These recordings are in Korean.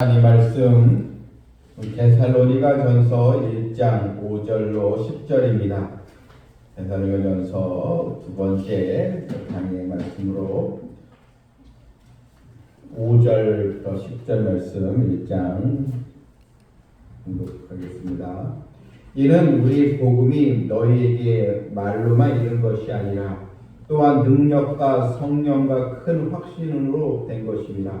하나님 말씀 데살로니가 전서 1장 5절로 10절입니다. 데살로니가 전서 두 번째 강의 말씀으로 5절부터 10절 말씀 1장 공독하겠습니다. 이는 우리 복음이 너희에게 말로만 이른 것이 아니라 또한 능력과 성령과 큰 확신으로 된 것입니다.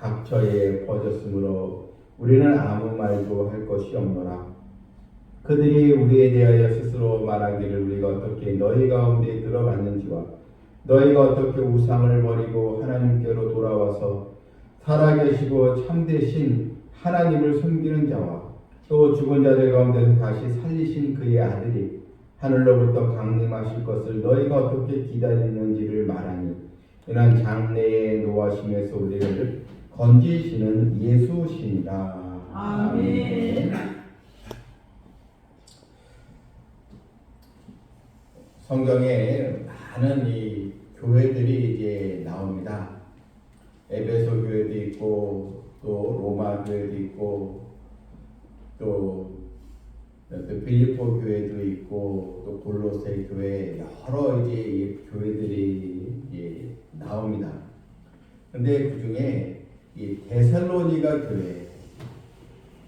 각처에 퍼졌으므로 우리는 아무 말도 할 것이 없노라. 그들이 우리에 대하여 스스로 말하기를 우리가 어떻게 너희 가운데 들어갔는지와 너희가 어떻게 우상을 버리고 하나님께로 돌아와서 살아계시고 참되신 하나님을 숨기는 자와 또 죽은 자들 가운데서 다시 살리신 그의 아들이 하늘로부터 강림하실 것을 너희가 어떻게 기다리는지를 말하니 이는 장래에 노하심에서 우리를 건지시는 예수시니라. 아멘. 성경에 많은 이 교회들이 이제 나옵니다. 에베소 교회도 있고 또 로마 교회도 있고 또, 또 빌리포 교회도 있고 또 골로새 교회 여러 이제 이 교회들이 이제 나옵니다. 근데 그 중에 이 데살로니가 교회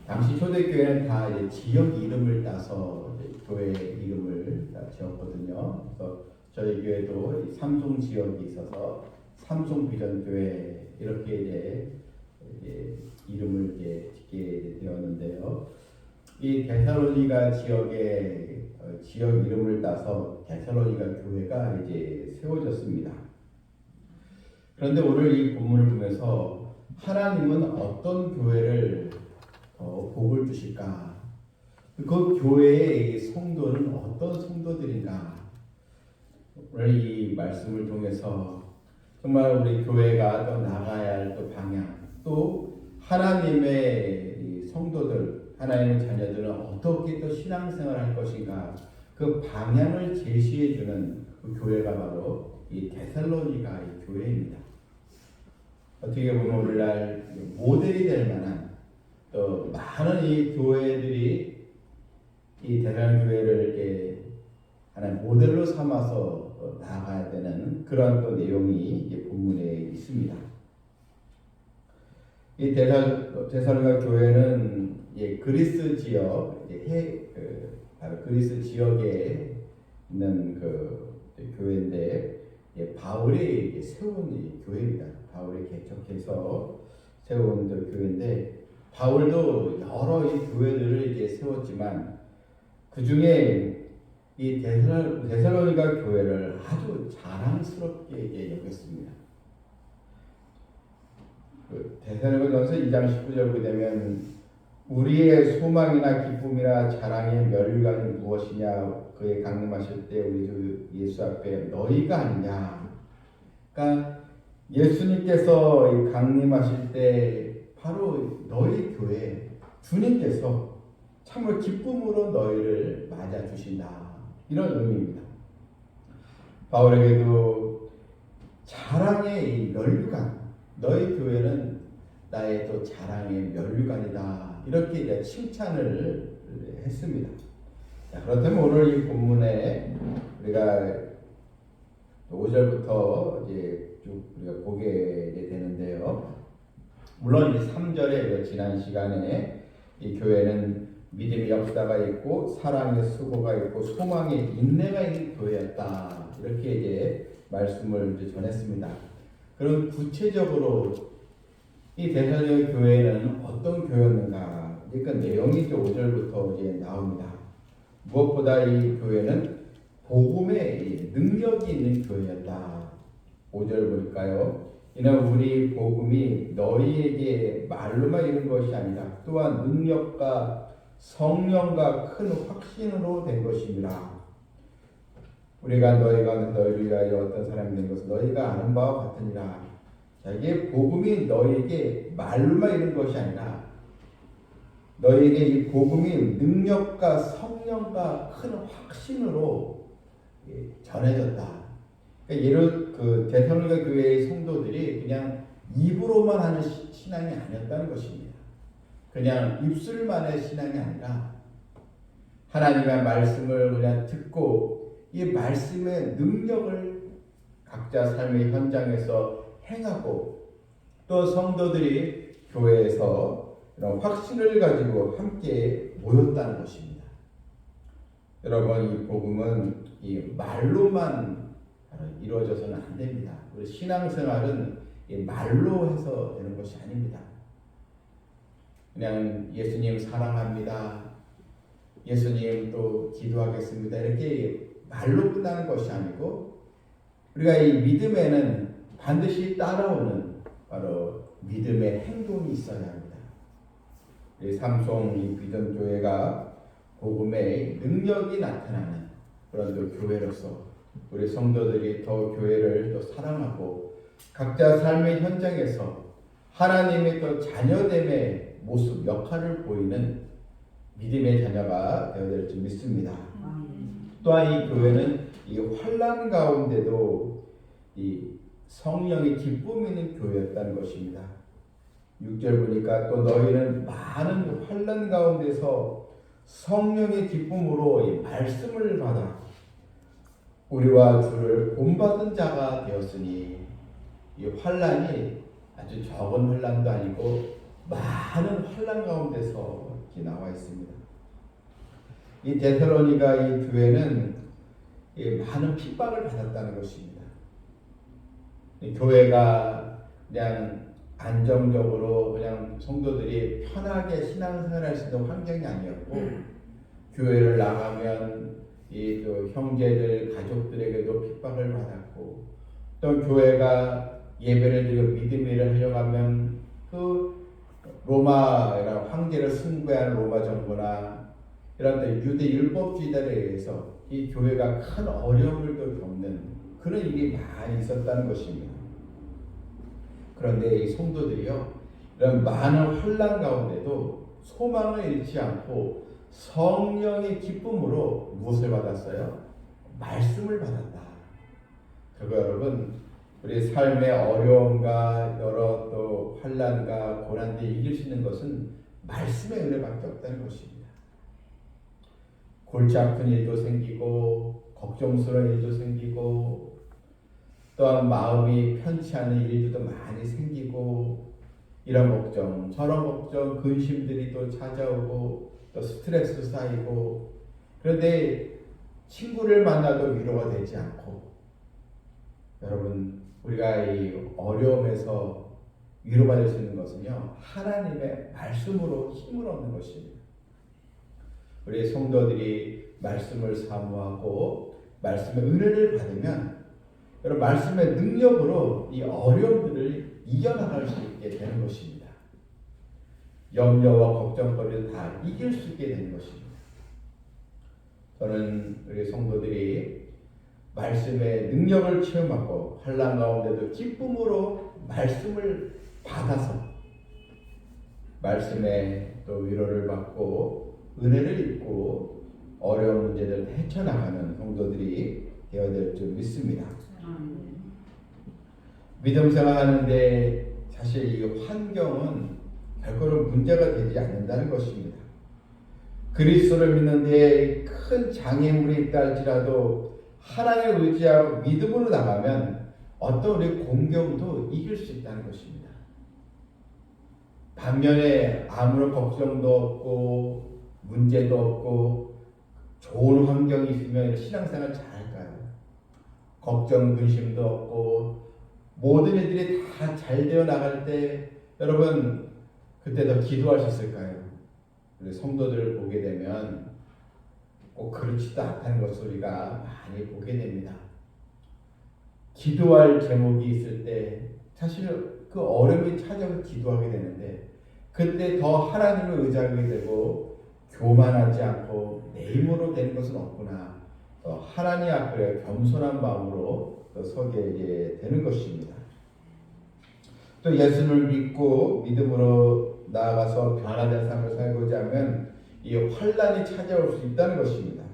당시 초대교회는 다 지역 이름을 따서 교회 이름을 다 지었거든요. 그래서 저희 교회도 이 삼송 지역이 있어서 삼송 비전 교회 이렇게 이제, 이제 이름을 이제 짓게 되었는데요. 이 데살로니가 지역의 어, 지역 이름을 따서 데살로니가 교회가 이제 세워졌습니다. 그런데 오늘 이 본문을 보면서 하나님은 어떤 교회를 더 복을 주실까? 그 교회의 이 성도는 어떤 성도들인가? 오늘 이 말씀을 통해서 정말 우리 교회가 또 나가야 할 또 방향, 또 하나님의 이 성도들, 하나님의 자녀들은 어떻게 또 신앙생활을 할 것인가? 그 방향을 제시해 주는 그 교회가 바로 이 데살로니가 이 교회입니다. 어떻게 보면 오늘날 모델이 될 만한 또 많은 이 교회들이 이 대단 교회를 이렇게 하나의 모델로 삼아서 어, 나아가야 되는 그런 또 내용이 이제 본문에 있습니다. 이 대살 대살가 교회는 예, 그리스 지역 이제 해 그, 그리스 지역에 있는 그 교회인데 예, 바울이 세운 이 교회입니다. 바울이 개척해서 세운 그 교회인데 바울도 여러 이 교회들을 이제 세웠지만 그 중에 이 데살, 데살로니가 교회를 아주 자랑스럽게 여겼습니다. 그 데살로니가서 2장 19절 보게 되면 우리의 소망이나 기쁨이나 자랑의 멸류관이 무엇이냐 그의 강림하실 때 우리 주 예수 앞에 너희가 아니냐 그러니까 예수님께서 이 강림하실 때 바로 너희 교회 주님께서 참으로 기쁨으로 너희를 맞아 주신다 이런 의미입니다. 바울에게도 자랑의 이 멸류관 너희 교회는 나의 또 자랑의 멸류관이다 이렇게 이제 칭찬을 했습니다. 자, 그렇다면 오늘 이 본문에 우리가 5절부터 이제 쭉 우리가 보게 되는데요. 물론 이제 3절에 지난 시간에 이 교회는 믿음의 역사가 있고 사랑의 수고가 있고 소망의 인내가 있는 교회였다. 이렇게 이제 말씀을 이제 전했습니다. 그럼 구체적으로 이 대사적 교회는 어떤 교회였는가? 그러니까 내용이 이제 5절부터 이제 나옵니다. 무엇보다 이 교회는 복음의 능력이 있는 교회였다. 5절 볼까요? 이는 우리 복음이 너희에게 말로만 이른 것이 아니라 또한 능력과 성령과 큰 확신으로 된 것입니다. 우리가 너희 가운데 너희를 위하여 어떤 사람이 된 것은 너희가 아는 바와 같으니라. 자, 이게 복음이 너희에게 말로만 이른 것이 아니라 너희에게 이 복음이 능력과 성령과 큰 확신으로 예, 전해졌다. 그러니까 예를 그 대성리가 교회의 성도들이 그냥 입으로만 하는 시- 신앙이 아니었다는 것입니다. 그냥 입술만의 신앙이 아니라 하나님의 말씀을 그냥 듣고 이 말씀의 능력을 각자 삶의 현장에서 행하고 또 성도들이 교회에서 이런 확신을 가지고 함께 모였다는 것입니다. 여러분 이 복음은 이 말로만 이루어져서는 안 됩니다. 우리 신앙생활은 이 말로 해서 되는 것이 아닙니다. 그냥 예수님 사랑합니다. 예수님 또 기도하겠습니다. 이렇게 말로 끝나는 것이 아니고 우리가 이 믿음에는 반드시 따라오는 바로 믿음의 행동이 있어야 합니다. 이 삼성 이 비전 교회가 복음의 능력이 나타나는 그런 또 교회로서 우리 성도들이 더 교회를 또 사랑하고 각자 삶의 현장에서 하나님의 또 자녀됨의 모습 역할을 보이는 믿음의 자녀가 줄 믿습니다. 또한 이 교회는 이 환란 가운데도 이 성령의 기쁨 있는 교회였다는 것입니다. 6절 보니까 또 너희는 많은 환란 가운데서 성령의 기쁨으로 이 말씀을 받아 우리와 주를 본받은 자가 되었으니 이 환란이 아주 적은 환란도 아니고 많은 환란 가운데서 이렇게 나와 있습니다. 이 데살로니가 이 교회는 이 많은 핍박을 받았다는 것입니다. 이 교회가 그냥 안정적으로 그냥 성도들이 편하게 신앙생활할 수 있는 환경이 아니었고 교회를 나가면 이 또 형제들 가족들에게도 핍박을 받았고 또 교회가 예배를 드리고 믿음을 하려고 하면 그 로마라 황제를 숭배하는 로마 정부나 이런 데 유대 율법주의자에 의해서 이 교회가 큰 어려움을 또 겪는 그런 일이 많이 있었다는 것입니다. 그런데 이 성도들이요 이런 많은 혼란 가운데도 소망을 잃지 않고 성령의 기쁨으로 무엇을 받았어요? 말씀을 받았다. 그리고 여러분 우리 삶의 어려움과 여러 또 환란과 고난들 이길 수 있는 것은 말씀의 은혜밖에 없다는 것입니다. 골치 아픈 일도 생기고 걱정스러운 일도 생기고 또한 마음이 편치 않은 일들도 많이 생기고 이런 걱정 저런 걱정 근심들이 또 찾아오고 또 스트레스 쌓이고 그런데 친구를 만나도 위로가 되지 않고 여러분 우리가 이 어려움에서 위로받을 수 있는 것은요 하나님의 말씀으로 힘을 얻는 것입니다. 우리 성도들이 말씀을 사모하고 말씀의 은혜를 받으면 여러분 말씀의 능력으로 이 어려움들을 이겨나갈 수 있게 되는 것입니다. 염려와 걱정거리를 다 이길 수 있게 되는 것입니다. 저는 우리 성도들이 말씀의 능력을 체험하고 환란 가운데도 기쁨으로 말씀을 받아서 말씀에 또 위로를 받고 은혜를 입고 어려운 문제들을 헤쳐나가는 성도들이 되어야 될 줄 믿습니다. 믿음 생활하는데 사실 이 환경은 결코 문제가 되지 않는다는 것입니다. 그리스도를 믿는데 큰 장애물이 있다 할지라도 하나님을 의지하고 믿음으로 나가면 어떤 우리 공경도 이길 수 있다는 것입니다. 반면에 아무런 걱정도 없고 문제도 없고 좋은 환경이 있으면 신앙생활 잘할까요? 걱정 근심도 없고 모든 일들이 다 잘 되어 나갈 때 여러분 그때 더 있을까요? 우리 성도들을 보게 되면 꼭 그렇지도 않다는 것을 우리가 많이 보게 됩니다. 기도할 제목이 있을 때 사실 그 어려움이 찾아서 기도하게 되는데 그때 더 하나님을 의지하게 되고 교만하지 않고 내 힘으로 되는 것은 없구나. 또 하나님 앞에 겸손한 마음으로 또 서게 되는 것입니다. 또 예수를 믿고 믿음으로 나아가서 변화된 삶을 살고자 하면 이 환란이 찾아올 수 있다는 것입니다.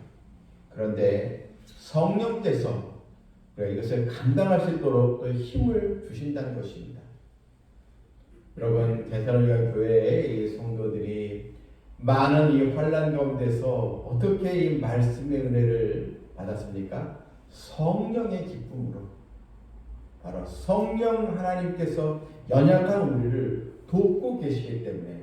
그런데 성령께서 이것을 감당할 수 있도록 또 힘을 주신다는 것입니다. 여러분 대사로니가 교회의 이 성도들이 많은 이 환란 가운데서 어떻게 이 말씀의 은혜를 받았습니까? 성령의 기쁨으로 바로 성령 하나님께서 연약한 우리를 돕고 계시기 때문에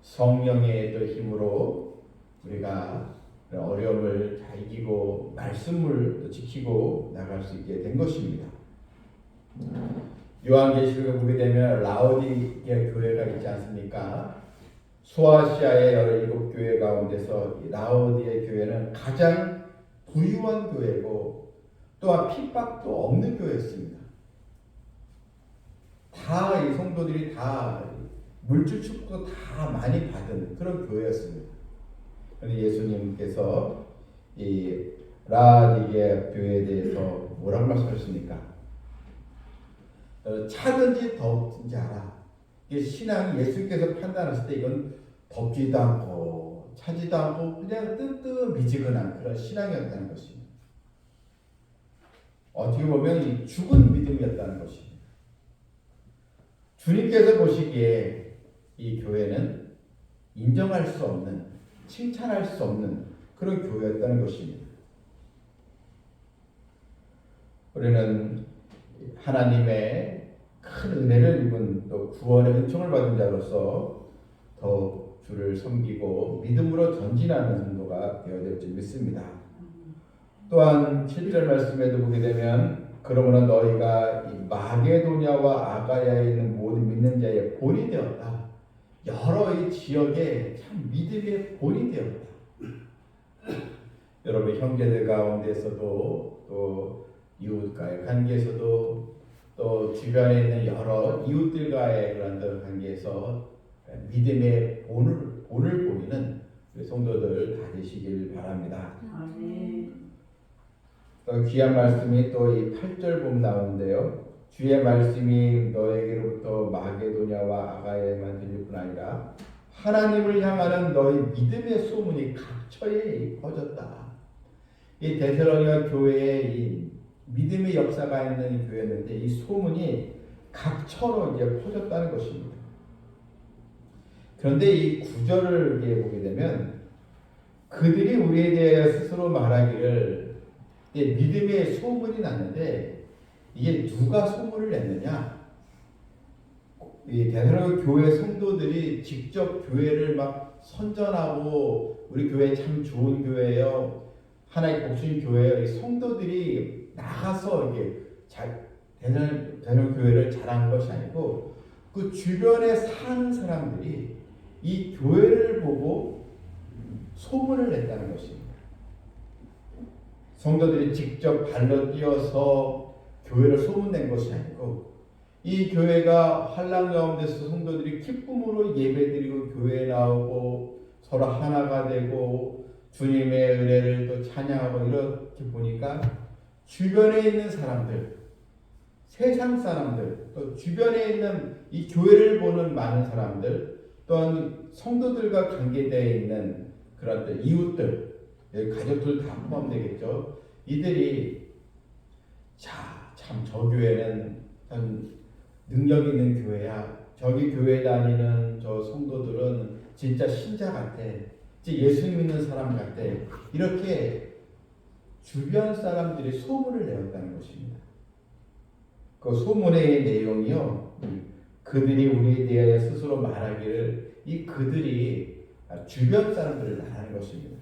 성령의 또 힘으로 우리가 어려움을 잘 이기고 말씀을 또 지키고 나갈 수 있게 된 것입니다. 요한계시록을 보게 되면 라오디게 교회가 있지 않습니까? 소아시아의 여러 일곱 교회 가운데서 라오디의 교회는 가장 부유한 교회고 또한 핍박도 없는 교회였습니다. 다 이 성도들이 다 물질 축복도 다 많이 받은 그런 교회였습니다. 그런데 예수님께서 이 라디게 교회에 대해서 뭐라고 말씀하셨습니까? 어, 차든지 덥든지 알아. 신앙이 예수께서 판단하실 때 이건 덥지도 않고 차지도 않고 그냥 뜨뜻미지근한 그런 신앙이었다는 것입니다. 어떻게 보면 죽은 믿음이었다는 것입니다. 주님께서 보시기에 이 교회는 인정할 수 없는, 칭찬할 수 없는 그런 교회였다는 것입니다. 우리는 하나님의 큰 은혜를 입은 또 구원의 은총을 받은 자로서 더 주를 섬기고 믿음으로 전진하는 성도가 되어야 될줄 믿습니다. 또한 7절 말씀에도 보게 되면 그러므로 너희가 마게도냐와 아가야에 있는 모든 믿는 자의 본이 되었다. 여러 이 지역에 참 믿음의 본이 되었다. 여러분 형제들 가운데서도 또 이웃과의 관계에서도 또 주변에 있는 여러 이웃들과의 그런 관계에서 믿음의 본을 본을 보이는 성도들 다 되시길 바랍니다. 아멘. 또 귀한 말씀이 또 이 8절 보면 나오는데요. 주의 말씀이 너에게로부터 마게도냐와 아가야에만 들릴 뿐 아니라 하나님을 향하는 너희 믿음의 소문이 각처에 퍼졌다. 이 데살로니가 교회에 이 믿음의 역사가 있는 교회였는데 이 소문이 각처로 이제 퍼졌다는 것입니다. 그런데 이 구절을 보게 되면 그들이 우리에 대해 스스로 말하기를 믿음의 소문이 났는데 이게 누가 소문을 냈느냐? 이 대사로 교회 성도들이 직접 교회를 막 선전하고 우리 교회 참 좋은 교회예요. 하나의 복수인 교회예요. 이 성도들이 나가서 이게 대전 대전 교회를 자랑한 것이 아니고 그 주변에 사는 사람들이 이 교회를 보고 소문을 냈다는 것입니다. 성도들이 직접 발로 뛰어서 교회를 소문낸 것이 아니고 이 교회가 환란 가운데서 성도들이 기쁨으로 예배드리고 교회에 나오고 서로 하나가 되고 주님의 은혜를 또 찬양하고 이렇게 보니까 주변에 있는 사람들, 세상 사람들, 또 주변에 있는 이 교회를 보는 많은 사람들, 또한 성도들과 관계되어 있는 그런 이웃들, 가족들 다 포함되겠죠. 이들이 자, 참 저 교회는 참 능력 있는 교회야. 저기 교회 다니는 저 성도들은 진짜 신자 같아. 예수 믿는 사람 같아. 이렇게 주변 사람들이 소문을 내었다는 것입니다. 그 소문의 내용이요. 그들이 우리에 대하여 스스로 말하기를 이 그들이 주변 사람들을 말하는 것입니다.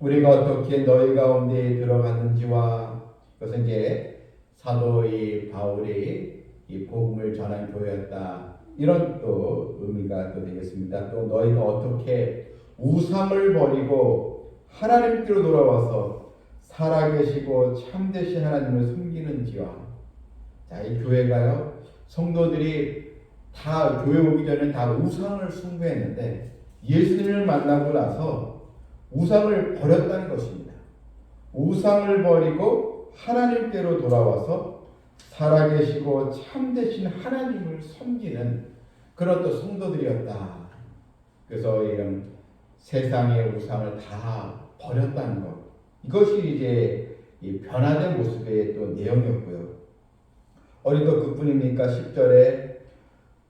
우리가 어떻게 너희 가운데 들어갔는지와 그것은 이제 사도의 바울이 이 복음을 전한 교회였다. 이런 또 의미가 또 되겠습니다. 또 너희가 어떻게 우상을 버리고 하나님께로 돌아와서 살아계시고 참되신 하나님을 섬기는지와 자, 이 교회가요, 성도들이 다 교회 오기 전에 다 우상을 숭배했는데 예수님을 만나고 나서 우상을 버렸다는 것입니다. 우상을 버리고 하나님께로 돌아와서 살아계시고 참되신 하나님을 섬기는 그런 또 성도들이었다. 그래서 이런 세상의 우상을 다 버렸다는 것. 이것이 이제 이 변화된 모습의 또 내용이었고요. 어리도 그뿐입니까? 10절에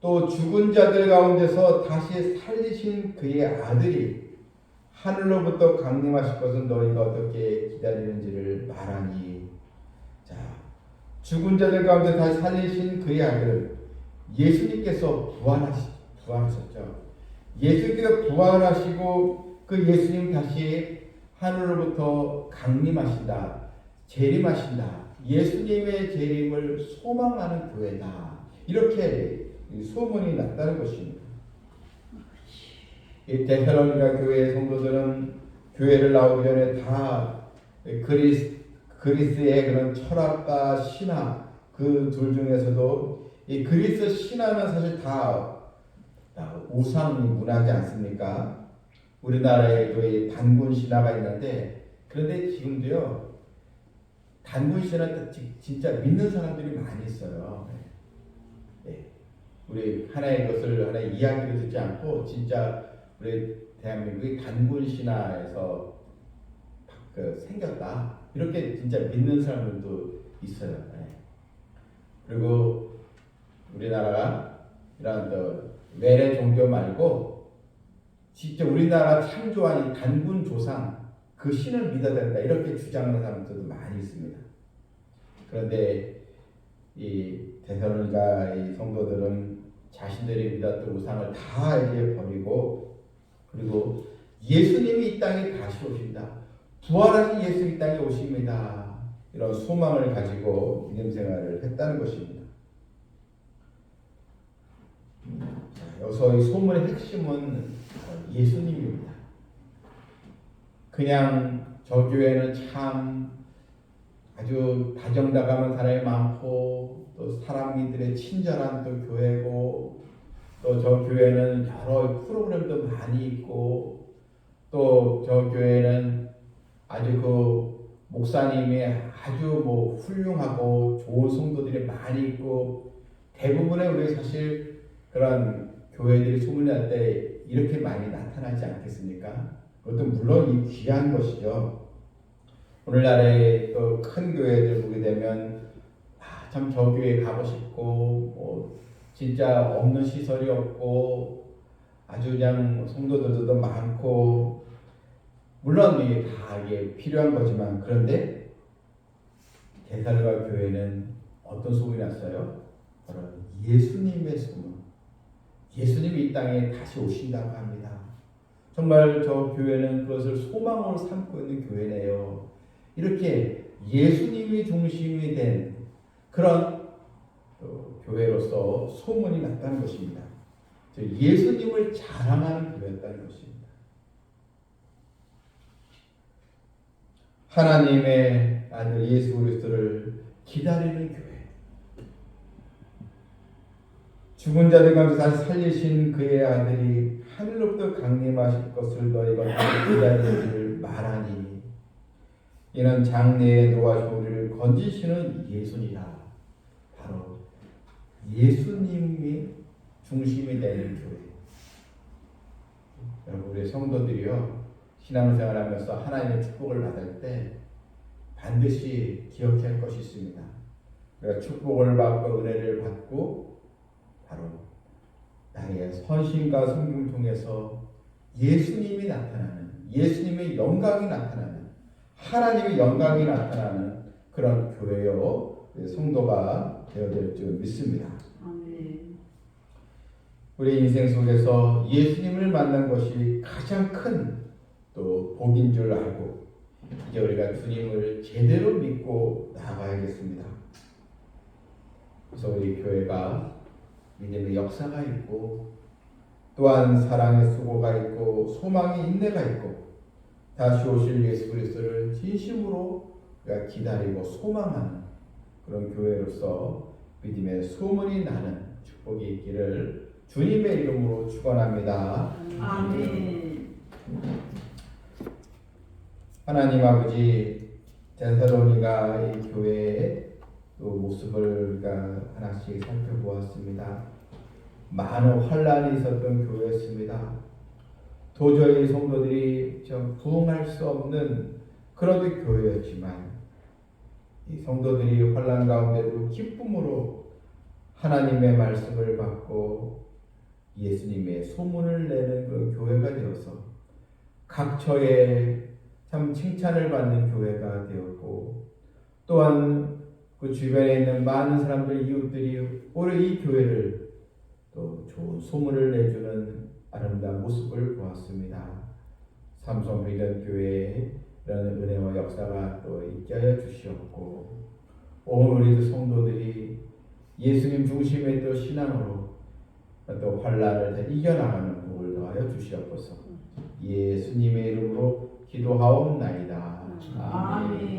또 죽은 자들 가운데서 다시 살리신 그의 아들이 하늘로부터 강림하실 것은 너희가 어떻게 기다리는지를 말하니 자 죽은 자들 가운데 다시 살리신 그의 아들 예수님께서 부활하시, 부활하셨죠. 예수님께서 부활하시고 그 예수님 다시 하늘로부터 강림하신다. 재림하신다. 예수님의 재림을 소망하는 교회다. 이렇게 소문이 났다는 것입니다. 이 데살로니가 교회의 성도들은 교회를 나오기 전에 다 그리스 그리스의 그런 철학과 신화 그 둘 중에서도 이 그리스 신화는 사실 다 우상 문화지 않습니까? 우리나라에도 이 단군 신화가 있는데 그런데 지금도요 단군 신화 진짜 믿는 사람들이 많이 있어요. 네. 우리 하나의 것을 하나의 이야기를 듣지 않고 진짜 우리 대한민국이 단군 신화에서 그 생겼다 이렇게 진짜 믿는 사람들도 있어요. 네. 그리고 우리나라가 이런 또 외래 종교 말고 진짜 우리나라 창조한 이 단군 조상 그 신을 믿어야 된다 이렇게 주장하는 사람들도 많이 있습니다. 그런데 이 대선론가 이 성도들은 자신들이 믿었던 우상을 다 이제 버리고 그리고 예수님이 이 땅에 다시 오신다. 부활하신 예수 이 땅에 오십니다. 이런 소망을 가지고 믿음 생활을 했다는 것입니다. 여기서 이 소문의 핵심은 예수님입니다. 그냥 저 교회는 참 아주 다정다감한 사람이 많고 또 사람들의 친절한 또 교회고 또 저 교회는 여러 프로그램도 많이 있고 또 저 교회는 아주 그 목사님이 아주 뭐 훌륭하고 좋은 성도들이 많이 있고 대부분의 우리 사실 그런 교회들이 소문이 날 때 이렇게 많이 나타나지 않겠습니까? 그것도 물론 이 귀한 것이죠. 오늘날의 또큰 교회들 보게 되면 아, 참 저 교회 가고 싶고 뭐 진짜 없는 시설이 없고 아주 그냥 성도들도 많고 물론 이게 다 이게 필요한 거지만 그런데 대살과 교회는 어떤 소문이 났어요? 바로 예수님의 소문. 예수님이 이 땅에 다시 오신다고 합니다. 정말 저 교회는 그것을 소망으로 삼고 있는 교회네요. 이렇게 예수님이 중심이 된 그런 교회로서 소문이 났다는 것입니다. 예수님을 자랑하는 교회였다는 것입니다. 하나님의 아들 예수 그리스도를 기다리는 교회. 죽은 자들 가운데 다시 살리신 그의 아들이 하늘로부터 강림하실 것을 너희가 기다리기를 말하니 이는 장래에 노하시고 우리를 건지시는 예수니라. 예수님이 중심이 되는 교회. 여러분 우리 성도들이요 신앙생활 하면서 하나님의 축복을 받을 때 반드시 기억해야 할 것이 있습니다. 우리가 축복을 받고 은혜를 받고 바로 나의 선신과 성김을 통해서 예수님이 나타나는 예수님의 영광이 나타나는 하나님의 영광이 나타나는 그런 교회요 성도가 되어야 될줄 믿습니다. 우리 인생 속에서 예수님을 만난 것이 가장 큰 또 복인 줄 알고 이제 우리가 주님을 제대로 믿고 나가야겠습니다. 그래서 우리 교회가 믿음의 역사가 있고 또한 사랑의 수고가 있고 소망의 인내가 있고 다시 오실 예수 그리스도를 진심으로 기다리고 소망하는 그런 교회로서 믿음의 소문이 나는 축복이 있기를 주님의 이름으로 축원합니다. 아멘. 하나님 아버지 데살로니가 이 교회의 또 모습을 우리가 하나씩 살펴보았습니다. 많은 환란이 있었던 교회였습니다. 도저히 성도들이 좀 부응할 수 없는 그런 교회였지만 이 성도들이 환란 가운데도 기쁨으로 하나님의 말씀을 받고 예수님의 소문을 내는 그 교회가 되어서 각처에 참 칭찬을 받는 교회가 되었고 또한 그 주변에 있는 많은 사람들 이웃들이 오히려 이 교회를 또 좋은 소문을 내주는 아름다운 모습을 보았습니다. 삼성 비전 교회에 이런 은혜와 역사가 또 있게 하여 주시었고 오늘 우리 성도들이 예수님 중심의 또 신앙으로 또 환란을 이겨나가는 복을 더하여 주시옵소서. 예수님의 이름으로 기도하옵나이다. 아멘.